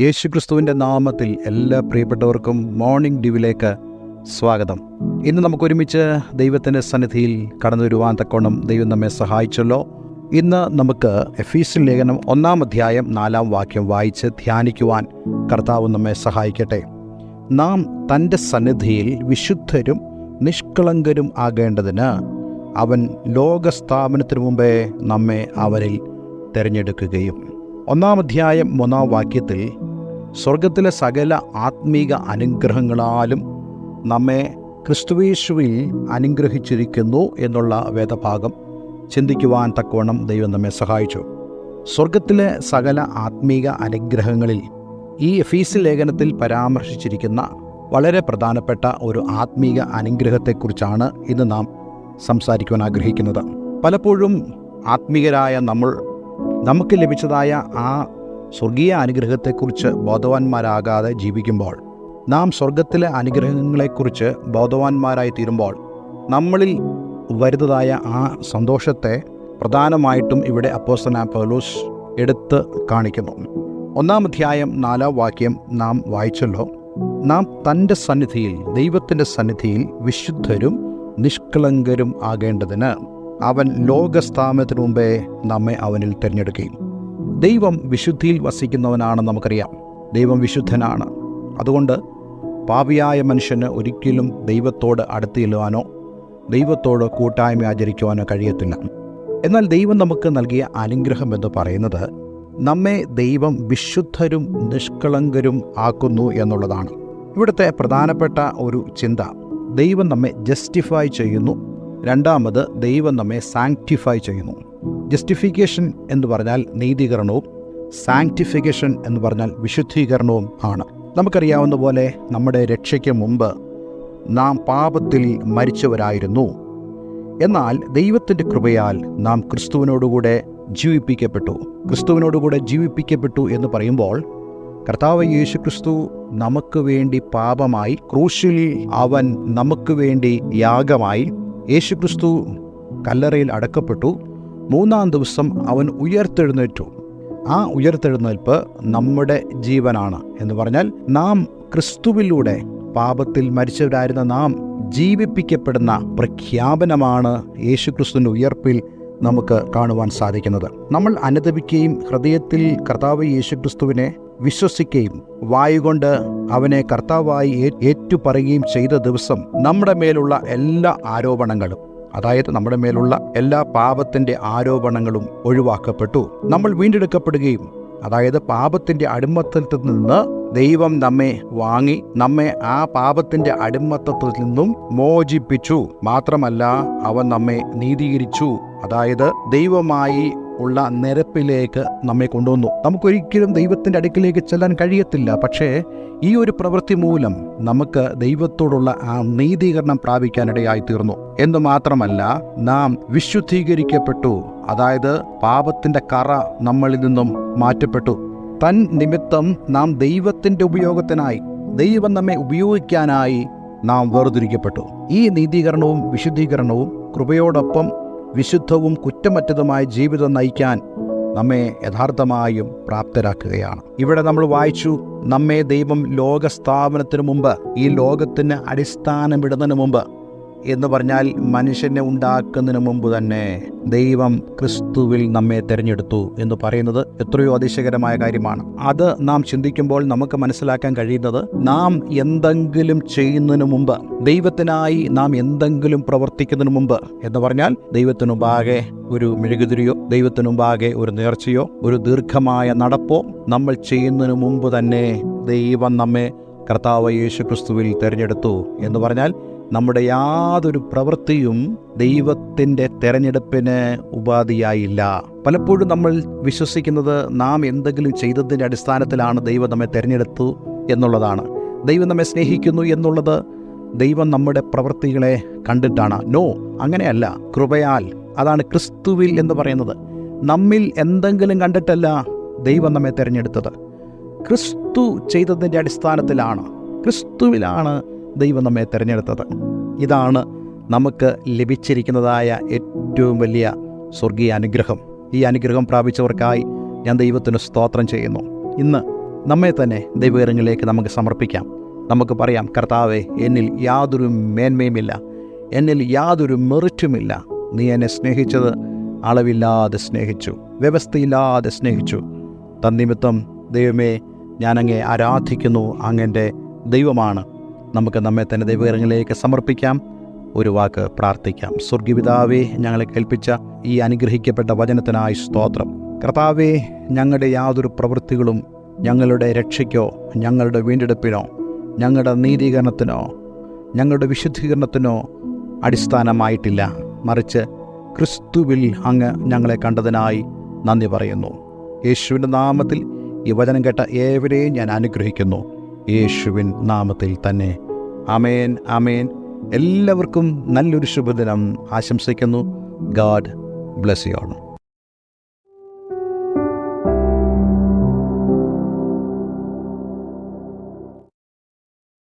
യേശുക്രിസ്തുവിന്റെ നാമത്തിൽ എല്ലാ പ്രിയപ്പെട്ടവർക്കും മോർണിംഗ് ഡ്യൂവിലേക്ക് സ്വാഗതം. ഇന്ന് നമുക്ക് ഒരുമിച്ച് ദൈവത്തിന്റെ സന്നിധിയിൽ കടന്നു വരുവാൻ തക്കോണം ദൈവം നമ്മെ സഹായിച്ചല്ലോ. ഇന്ന് നമുക്ക് എഫീസിൽ ലേഖനം ഒന്നാം അധ്യായം നാലാം വാക്യം വായിച്ച് ധ്യാനിക്കുവാൻ കർത്താവ് നമ്മെ സഹായിക്കട്ടെ. നാം തന്റെ സന്നിധിയിൽ വിശുദ്ധരും നിഷ്കളങ്കരും ആകേണ്ടതിന് അവൻ ലോകസ്ഥാപനത്തിനു മുമ്പേ നമ്മെ അവരിൽ തിരഞ്ഞെടുക്കുകയും. ഒന്നാം അധ്യായം മൂന്നാം വാക്യത്തിൽ സ്വർഗത്തിലെ സകല ആത്മീക അനുഗ്രഹങ്ങളാലും നമ്മെ ക്രിസ്തുവേശുവിൽ അനുഗ്രഹിച്ചിരിക്കുന്നു എന്നുള്ള വേദഭാഗം ചിന്തിക്കുവാൻ തക്കവണ്ണം ദൈവം നമ്മെ സഹായിച്ചു. സ്വർഗത്തിലെ സകല ആത്മീക അനുഗ്രഹങ്ങളിൽ ഈ എഫീസ് ലേഖനത്തിൽ പരാമർശിച്ചിരിക്കുന്ന വളരെ പ്രധാനപ്പെട്ട ഒരു ആത്മീക അനുഗ്രഹത്തെക്കുറിച്ചാണ് ഇന്ന് നാം സംസാരിക്കുവാൻ ആഗ്രഹിക്കുന്നത്. പലപ്പോഴും ആത്മീയരായ നമ്മൾ നമുക്ക് ലഭിച്ചതായ ആ സ്വർഗീയ അനുഗ്രഹത്തെക്കുറിച്ച് ബോധവാന്മാരാകാതെ ജീവിക്കുമ്പോൾ നാം സ്വർഗത്തിലെ അനുഗ്രഹങ്ങളെക്കുറിച്ച് ബോധവാന്മാരായി തീരുമ്പോൾ നമ്മളിൽ വരുന്നതായ ആ സന്തോഷത്തെ പ്രധാനമായിട്ടും ഇവിടെ അപ്പോസ്തന പൗലൂസ് എടുത്ത് കാണിക്കുന്നു. ഒന്നാം അധ്യായം നാലാം വാക്യം നാം വായിച്ചല്ലോ. നാം തന്റെ സന്നിധിയിൽ ദൈവത്തിന്റെ സന്നിധിയിൽ വിശുദ്ധരും നിഷ്കളങ്കരും ആകേണ്ടതിന് അവൻ ലോകസ്ഥാപനത്തിനു മുമ്പേ നമ്മെ അവനിൽ തിരഞ്ഞെടുക്കുകയും ദൈവം വിശുദ്ധിയിൽ വസിക്കുന്നവനാണെന്ന് നമുക്കറിയാം. ദൈവം വിശുദ്ധനാണ്. അതുകൊണ്ട് പാപിയായ മനുഷ്യന് ഒരിക്കലും ദൈവത്തോട് അടുത്ത് ചെല്ലുവാനോ ദൈവത്തോട് കൂട്ടായ്മ ആചരിക്കുവാനോ കഴിയത്തില്ല. എന്നാൽ ദൈവം നമുക്ക് നൽകിയ അനുഗ്രഹം എന്ന് പറയുന്നത് നമ്മെ ദൈവം വിശുദ്ധരും നിഷ്കളങ്കരും ആക്കുന്നു എന്നുള്ളതാണ്. ഇവിടുത്തെ പ്രധാനപ്പെട്ട ഒരു ചിന്ത ദൈവം നമ്മെ ജസ്റ്റിഫൈ ചെയ്യുന്നു. രണ്ടാമത് ദൈവം നമ്മെ സാങ്ക്ടിഫൈ ചെയ്യുന്നു. ജസ്റ്റിഫിക്കേഷൻ എന്ന് പറഞ്ഞാൽ നീതീകരണവും സാങ്ക്ടിഫിക്കേഷൻ എന്ന് പറഞ്ഞാൽ വിശുദ്ധീകരണവും ആണ്. നമുക്കറിയാവുന്ന പോലെ നമ്മുടെ രക്ഷയ്ക്ക് മുമ്പ് നാം പാപത്തിൽ മരിച്ചവരായിരുന്നു. എന്നാൽ ദൈവത്തിന്റെ കൃപയാൽ നാം ക്രിസ്തുവിനോടുകൂടെ ജീവിപ്പിക്കപ്പെട്ടു. ക്രിസ്തുവിനോടുകൂടെ ജീവിപ്പിക്കപ്പെട്ടു എന്ന് പറയുമ്പോൾ കർത്താവ് യേശു ക്രിസ്തു നമുക്ക് വേണ്ടി പാപമായി ക്രൂശിൽ അവൻ നമുക്ക് വേണ്ടി യാഗമായി യേശു ക്രിസ്തു കല്ലറയിൽ അടക്കപ്പെട്ടു. മൂന്നാം ദിവസം അവൻ ഉയർത്തെഴുന്നേറ്റു. ആ ഉയർത്തെഴുന്നേൽപ്പ് നമ്മുടെ ജീവനാണ് എന്ന് പറഞ്ഞാൽ നാം ക്രിസ്തുവിലൂടെ പാപത്തിൽ മരിച്ചവരായിരുന്ന നാം ജീവിപ്പിക്കപ്പെടുന്ന പ്രഖ്യാപനമാണ് യേശുക്രിസ്തുവിന്റെ ഉയർപ്പിൽ നമുക്ക് കാണുവാൻ സാധിക്കുന്നത്. നമ്മൾ അനുദപിക്കുകയും ഹൃദയത്തിൽ കർത്താവ് യേശുക്രിസ്തുവിനെ വിശ്വസിക്കുകയും വായുകൊണ്ട് അവനെ കർത്താവായി ഏറ്റുപറയുകയും ചെയ്ത ദിവസം നമ്മുടെ മേലുള്ള എല്ലാ ആരോപണങ്ങളും അതായത് നമ്മുടെ മേലുള്ള എല്ലാ പാപത്തിന്റെ ആരോപണങ്ങളും ഒഴിവാക്കപ്പെട്ടു. നമ്മൾ വീണ്ടെടുക്കപ്പെടുകയും അതായത് പാപത്തിന്റെ അടിമത്തത്തിൽ നിന്ന് ദൈവം നമ്മെ വാങ്ങി നമ്മെ ആ പാപത്തിന്റെ അടിമത്തത്തിൽ നിന്നും മോചിപ്പിച്ചു. മാത്രമല്ല അവൻ നമ്മെ നീതീകരിച്ചു. അതായത് ദൈവമായി ഉള്ള നിരപ്പിലേക്ക് നമ്മെ കൊണ്ടുവന്നു. നമുക്കൊരിക്കലും ദൈവത്തിന്റെ അടുക്കിലേക്ക് ചെല്ലാൻ കഴിയത്തില്ല. പക്ഷേ ഈ ഒരു പ്രവൃത്തി മൂലം നമുക്ക് ദൈവത്തോടുള്ള ആ നീതീകരണം പ്രാപിക്കാനിടയായി തീർന്നു. എന്ന് മാത്രമല്ല നാം വിശുദ്ധീകരിക്കപ്പെട്ടു. അതായത് പാപത്തിന്റെ കറ നമ്മളിൽ നിന്നും മാറ്റപ്പെട്ടു. തൻ നിമിത്തം നാം ദൈവത്തിന്റെ ഉപയോഗത്തിനായി ദൈവം നമ്മെ ഉപയോഗിക്കാനായി നാം വേർതിരിക്കപ്പെട്ടു. ഈ നീതീകരണവും വിശുദ്ധീകരണവും കൃപയോടൊപ്പം വിശുദ്ധവും കുറ്റമറ്റതുമായ ജീവിതം നയിക്കാൻ നമ്മെ യഥാർത്ഥമായും പ്രാപ്തരാക്കുകയാണ്. ഇവിടെ നമ്മൾ വായിച്ചു നമ്മെ ദൈവം ലോകസ്ഥാപനത്തിനു മുമ്പ് ഈ ലോകത്തിന് അടിസ്ഥാനമിടുന്നതിന് മുമ്പ് എന്ന് പറഞ്ഞാൽ മനുഷ്യനെ ഉണ്ടാക്കുന്നതിന് മുമ്പ് തന്നെ ദൈവം ക്രിസ്തുവിൽ നമ്മെ തിരഞ്ഞെടുത്തു എന്ന് പറയുന്നത് എത്രയോ അതിശയകരമായ കാര്യമാണ്. അത് നാം ചിന്തിക്കുമ്പോൾ നമുക്ക് മനസ്സിലാക്കാൻ കഴിയുന്നത് നാം എന്തെങ്കിലും ചെയ്യുന്നതിന് മുമ്പ് ദൈവത്തിനായി നാം എന്തെങ്കിലും പ്രവർത്തിക്കുന്നതിന് മുമ്പ് എന്ന് പറഞ്ഞാൽ ദൈവത്തിനു ഒരു മെഴുകുതിരിയോ ദൈവത്തിനു ഒരു നേർച്ചയോ ഒരു ദീർഘമായ നടപ്പോ നമ്മൾ ചെയ്യുന്നതിന് മുമ്പ് തന്നെ ദൈവം നമ്മെ കർത്താവ് യേശു ക്രിസ്തുവിൽ തിരഞ്ഞെടുത്തു എന്ന് പറഞ്ഞാൽ നമ്മുടെ യാതൊരു പ്രവൃത്തിയും ദൈവത്തിന്റെ തെരഞ്ഞെടുപ്പിന് ഉപാധിയായില്ല. പലപ്പോഴും നമ്മൾ വിശ്വസിക്കുന്നത് നാം എന്തെങ്കിലും ചെയ്തതിന്റെ അടിസ്ഥാനത്തിലാണ് ദൈവം നമ്മെ തിരഞ്ഞെടുത്തു എന്നുള്ളതാണ്. ദൈവം നമ്മെ സ്നേഹിക്കുന്നു എന്നുള്ളത് ദൈവം നമ്മുടെ പ്രവൃത്തികളെ കണ്ടിട്ടാണ്. നോ അങ്ങനെയല്ല. കൃപയാൽ. അതാണ് ക്രിസ്തുവിൽ എന്ന് പറയുന്നത്. നമ്മിൽ എന്തെങ്കിലും കണ്ടിട്ടല്ല ദൈവം നമ്മെ തിരഞ്ഞെടുത്തത്. ക്രിസ്തു ചെയ്തതിന്റെ അടിസ്ഥാനത്തിലാണ്. ക്രിസ്തുവിലാണ് ദൈവം നമ്മെ തിരഞ്ഞെടുത്തത്. ഇതാണ് നമുക്ക് ലഭിച്ചിരിക്കുന്നതായ ഏറ്റവും വലിയ സ്വർഗീയ അനുഗ്രഹം. ഈ അനുഗ്രഹം പ്രാപിച്ചവർക്കായി ഞാൻ ദൈവത്തിന് സ്തോത്രം ചെയ്യുന്നു. ഇന്ന് നമ്മെ തന്നെ ദൈവകരങ്ങളിലേക്ക് നമുക്ക് സമർപ്പിക്കാം. നമുക്ക് പറയാം കർത്താവെ എന്നിൽ യാതൊരു മേന്മയുമില്ല. എന്നിൽ യാതൊരു മെറിറ്റുമില്ല. നീ എന്നെ സ്നേഹിച്ചത് അളവില്ലാതെ സ്നേഹിച്ചു വ്യവസ്ഥയില്ലാതെ സ്നേഹിച്ചു. തന്നിമിത്തം ദൈവമേ ഞാനങ്ങെ ആരാധിക്കുന്നു അങ്ങന്റെ ദൈവമാണ്. നമുക്ക് നമ്മെ തന്നെ ദൈവകരങ്ങളിലേക്ക് സമർപ്പിക്കാം. ഒരു വാക്ക് പ്രാർത്ഥിക്കാം. സ്വർഗീപിതാവേ ഞങ്ങളെ കേൾപ്പിച്ച ഈ അനുഗ്രഹിക്കപ്പെട്ട വചനത്തിനായി സ്തോത്രം. കർത്താവേ ഞങ്ങളുടെ യാതൊരു പ്രവൃത്തികളും ഞങ്ങളുടെ രക്ഷയ്ക്കോ ഞങ്ങളുടെ വീണ്ടെടുപ്പിനോ ഞങ്ങളുടെ നീതീകരണത്തിനോ ഞങ്ങളുടെ വിശുദ്ധീകരണത്തിനോ അടിസ്ഥാനമായിട്ടില്ല. മറിച്ച് ക്രിസ്തുവിൽ അങ്ങ് ഞങ്ങളെ കണ്ടതിനായി നന്ദി പറയുന്നു. യേശുവിന്റെ നാമത്തിൽ ഈ വചനം കേട്ട ഏവരെയും ഞാൻ അനുഗ്രഹിക്കുന്നു. യേശുവിൻ നാമത്തിൽ തന്നെ. അമേൻ അമേൻ എല്ലാവർക്കും നല്ലൊരു ശുഭദിനം ആശംസിക്കുന്നു. God bless you